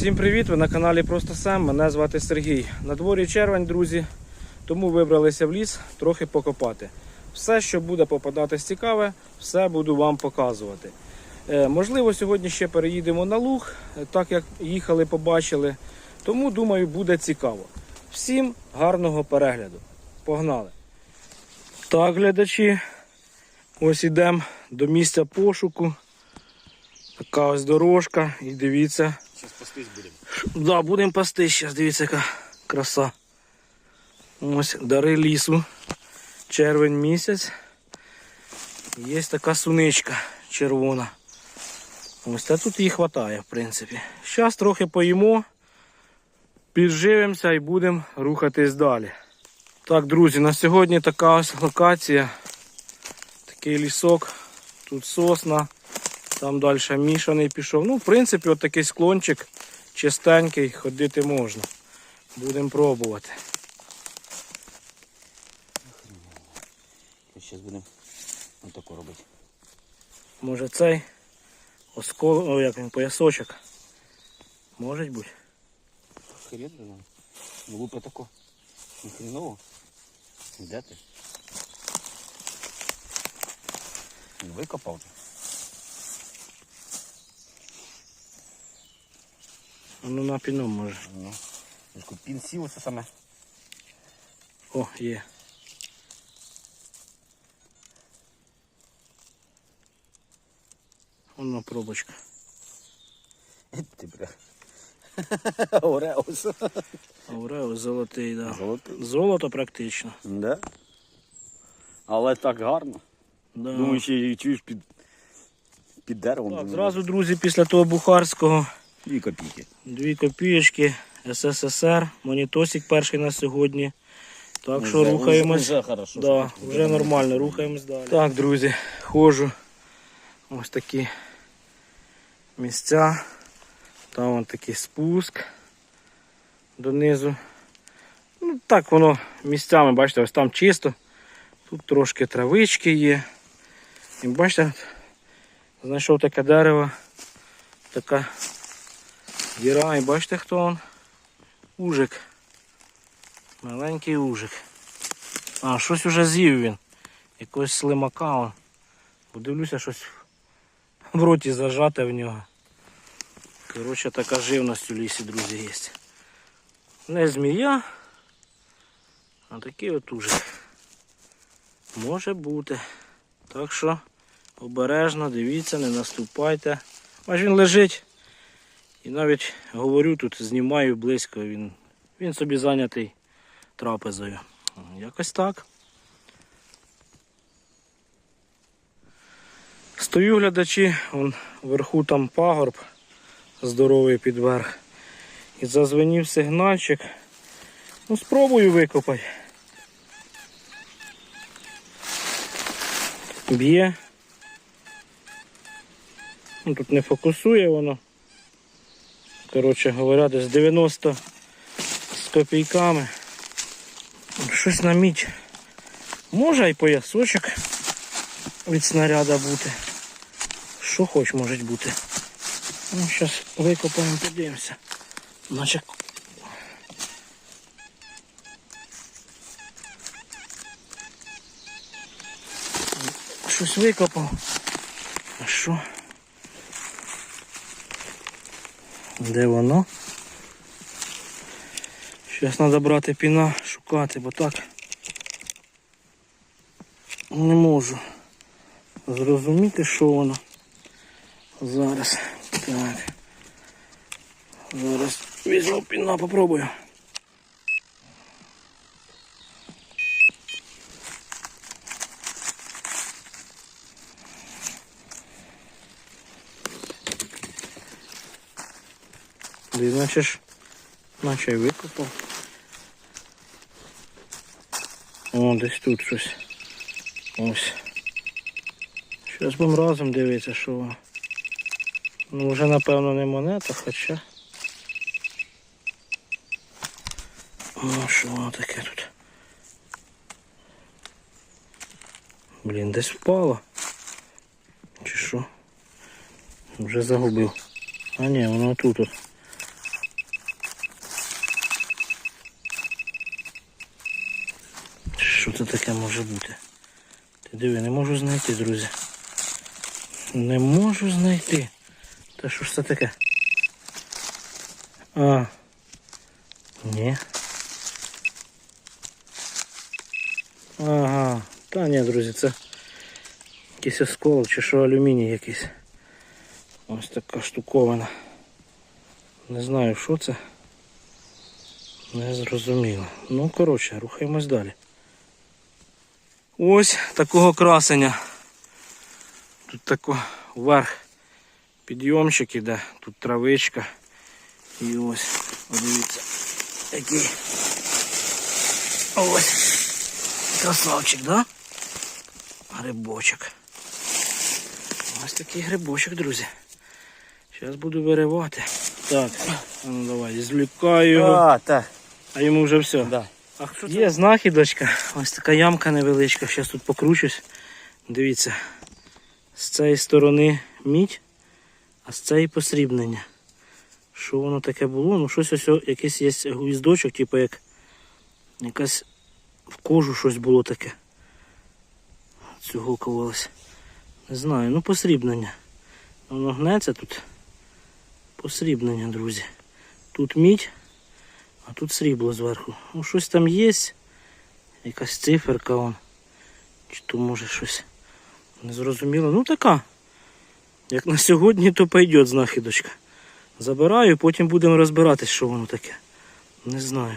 Всім привіт! Ви на каналі Просто Сем. Мене звати Сергій. На дворі червень, друзі, тому вибралися в ліс трохи покопати. Все, що буде попадатись цікаве, все буду вам показувати. Е, можливо, сьогодні ще переїдемо на луг, е, так як їхали, побачили. Тому думаю, буде цікаво. Всім гарного перегляду. Погнали! Так, глядачі, ось ідемо до місця пошуку. Така ось дорожка. І дивіться, Сейчас пастись будем. Да, будемо пасти зараз, дивіться, яка краса. Ось дари лісу. Червень місяць. Є така суничка червона. Ось та тут її вистачає, в принципі. Зараз трохи поїмо, підживемося і будемо рухатись далі. Так, друзі, на сьогодні така ось локація. Такий лісок. Тут сосна. Там далі мішаний пішов. Ну, в принципі, от такий склончик чистенький, ходити можна. Будемо пробувати. Сейчас будем вот такое робити. Може цей оскол, о, як він, поясочок. Може бути. Хрен знаю. Ну тако. Ні хреново. Де ти? Викопав. Ну на піну може. Ну. Пінсів це саме. О, є. Воно пробочка. Ти бля. Ореус. Ауреус золотий, да. Золотий. Золото практично. Да? Але так гарно. Да. Думаю, ще й чуєш під, під деревом. Так, зразу, друзі, після того бухарського Дві копійки. Дві копієчки СССР, монітосик перший на сьогодні. Так що Вже- рухаємось. Вже, вже хорошо. Да, вже нормально, рухаємось далі. Так, друзі, ходжу. Ось такі місця. Там вон такий спуск донизу. Ну, так воно місцями, бачите, ось там чисто. Тут трошки травички є. І бачите, знайшов таке дерево. Така діра, і бачите хто він? Ужик. Маленький ужик. А, щось уже з'їв він. Якогось слимака. он. Подивлюся, щось в роті зажате в нього. Коротше, така живність у лісі, друзі, є. Не змія, а такий от ужик. Може бути. Так що обережно, дивіться, не наступайте. Аж він лежить. І навіть говорю тут, знімаю близько, він, він собі зайнятий трапезою. Якось так. Стою глядачі, вон вверху там пагорб здоровий підверх. І зазвенів сигнальчик. Ну, спробую викопати. Б'є. Ну, тут не фокусує воно. Коротше говоря, десь 90 з копійками. Щось на мідь. Може і поясочок від снаряда бути. Що хоч може бути. Ну, зараз викопаємо, подивимося. Наче. Щось викопав. А що? Де воно? Зараз треба брати піна, шукати, бо так не можу зрозуміти, що воно. Зараз. Так. Зараз візьму піна, попробую. Ти наче ж, наче й викопав. О, десь тут щось. Ось. Зараз будемо разом дивитися, що воно. Ну вже напевно не монета, хоча. О, що воно таке тут? Блін, десь впало. Чи що? Вже загубив. А ні, воно тут. от. Таке може бути? Ти диви, не можу знайти, друзі. Не можу знайти. Та що ж це таке? А. Ні. Ага. Та ні, друзі, це якийсь осколок чи що алюміній якийсь. Ось така штуковина. Не знаю, що це. Не зрозуміло. Ну, коротше, рухаємось далі. Ось такого красення. Тут тако вверх підйомчик іде, тут травичка. І ось, подивіться, який. Ось. Красавчик, да? Грибочок. Ось такий грибочок, друзі. Зараз буду виривати. Так, ну давай, звлікаю його. А, так. А йому вже все. Да. А хто Є знахідочка. Ось така ямка невеличка. Зараз тут покручусь. Дивіться. З цієї сторони мідь, а з цієї посрібнення. Що воно таке було? Ну щось ось якийсь є гвіздочок, типу як якась в кожу щось було таке. Цього ковалось. Не знаю, ну посрібнення. Воно гнеться тут. Посрібнення, друзі. Тут мідь. А тут срібло зверху. Ну, щось там є. Якась циферка вон. Чи то може щось незрозуміло. Ну така. Як на сьогодні, то пойде знахідочка. Забираю, потім будемо розбиратись, що воно таке. Не знаю.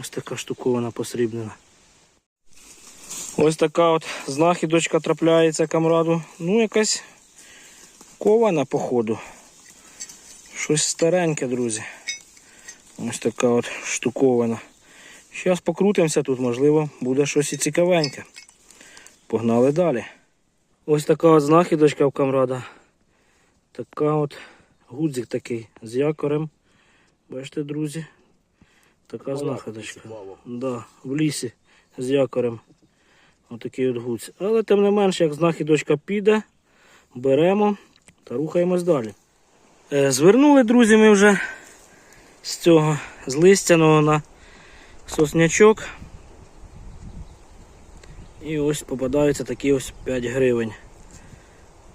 Ось така штуковина посрібнена. Ось така от знахідочка трапляється камраду. Ну, якась кована, походу. Щось стареньке, друзі. Ось така от штуковина. Зараз покрутимося тут, можливо, буде щось і цікавеньке. Погнали далі. Ось така от знахідочка в камрада. Така от гудзик такий з якорем. Бачите, друзі? Така знахідочка. Да, в лісі з якорем. Отакий от гудз. Але тим не менш, як знахідочка піде, беремо та рухаємось далі. Е, Звернули, друзі, ми вже з цього з листяного на соснячок. І ось попадаються такі ось 5 гривень.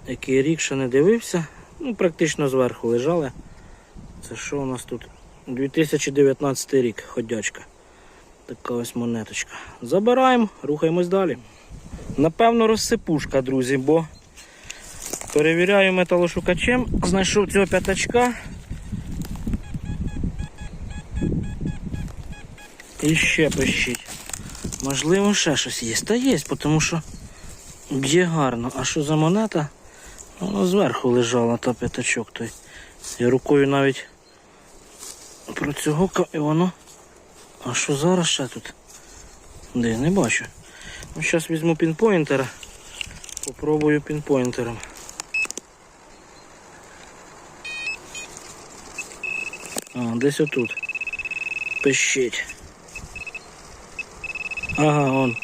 Який рік ще не дивився. Ну, практично зверху лежали. Це що у нас тут? 2019 рік ходячка. Така ось монеточка. Забираємо, рухаємось далі. Напевно, розсипушка, друзі, бо перевіряю металошукачем, знайшов цього п'ятачка. І ще пищить. Можливо, ще щось є. Та є, тому що б'є гарно. А що за монета? Воно зверху лежала та п'ятачок той. Я рукою навіть процюгукав і воно. А що зараз ще тут? Де, не бачу. Ну, зараз візьму пінпоінтера. Попробую пінпоінтером. А, десь отут. Пищить. Ага, он.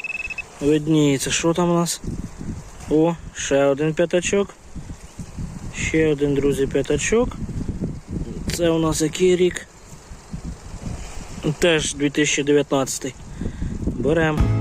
Видніється, що там у нас? О, ще один п'ятачок. Ще один, друзі, п'ятачок. Це у нас який рік? Теж 2019. Беремо.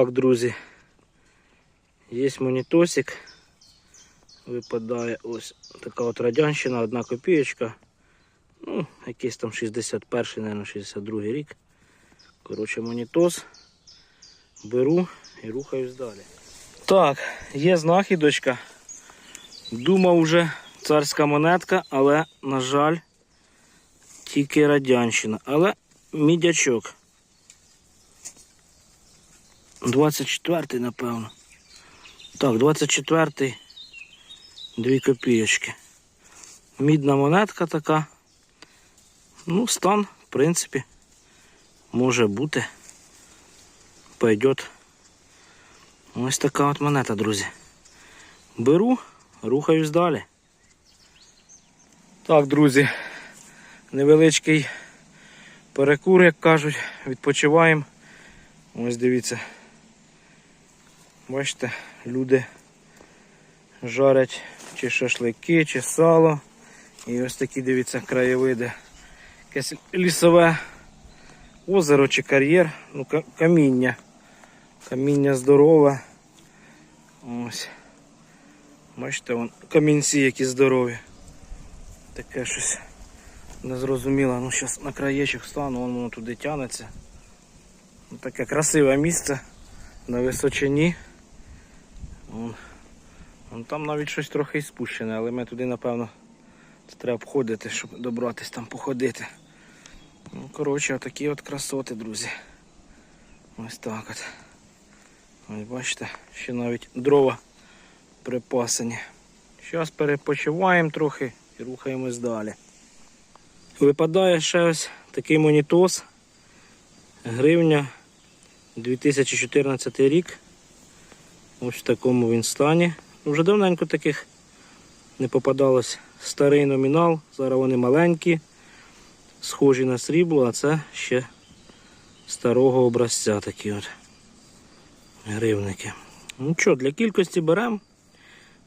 Так, друзі. Є монітосик. Випадає ось така от радянщина, одна копієчка. Ну, якийсь там 61-й, мабуть, 62 й рік. Коротше, монітос. Беру і рухаюсь далі. Так, є знахідочка. Думав уже царська монетка, але, на жаль, тільки радянщина. Але мідячок. 24-й, напевно. Так, 24-й. Дві копійочки. Мідна монетка така. Ну, стан, в принципі, може бути. Пойдет. Ось така от монета, друзі. Беру, рухаюсь далі. Так, друзі, невеличкий перекур, як кажуть, відпочиваємо. Ось дивіться. Бачите, люди жарять чи шашлики, чи сало. І ось такі, дивіться, краєвиди. Якесь лісове озеро чи кар'єр, ну каміння. Каміння здорове. Ось. Бачите, вон, камінці які здорові. Таке щось незрозуміле. Ну, зараз на краєчок стану, вон воно туди тянеться. Ну, Таке красиве місце на височині. Вон там навіть щось трохи спущене, але ми туди, напевно, треба обходити, щоб добратись там походити. Ну, коротше, отакі от красоти, друзі. Ось так от. Ось бачите, ще навіть дрова припасені. Зараз перепочиваємо трохи і рухаємось далі. Випадає ще ось такий монітос. Гривня 2014 рік. Ось в такому він стані. Вже давненько таких не попадалось. Старий номінал, зараз вони маленькі, схожі на срібло, а це ще старого образця такі от гривники. Ну що, для кількості беремо,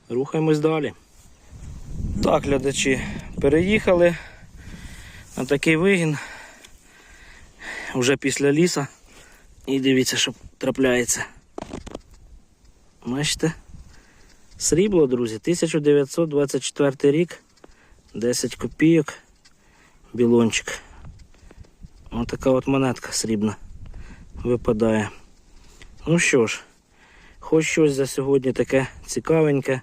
рухаємось далі. Так, глядачі, переїхали на такий вигін вже після ліса. І дивіться, що трапляється. Бачите? Срібло, друзі, 1924 рік, 10 копійок, білончик. Ось така от монетка срібна випадає. Ну що ж, хоч щось за сьогодні таке цікавеньке.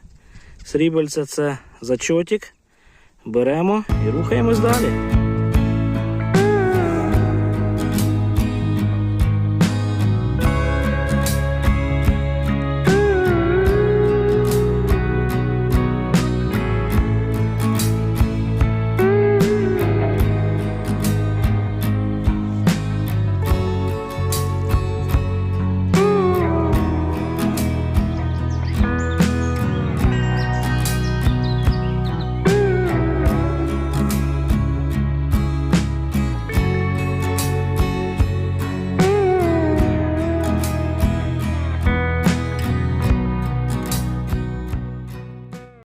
Срібельце це зачотик. Беремо і рухаємось далі.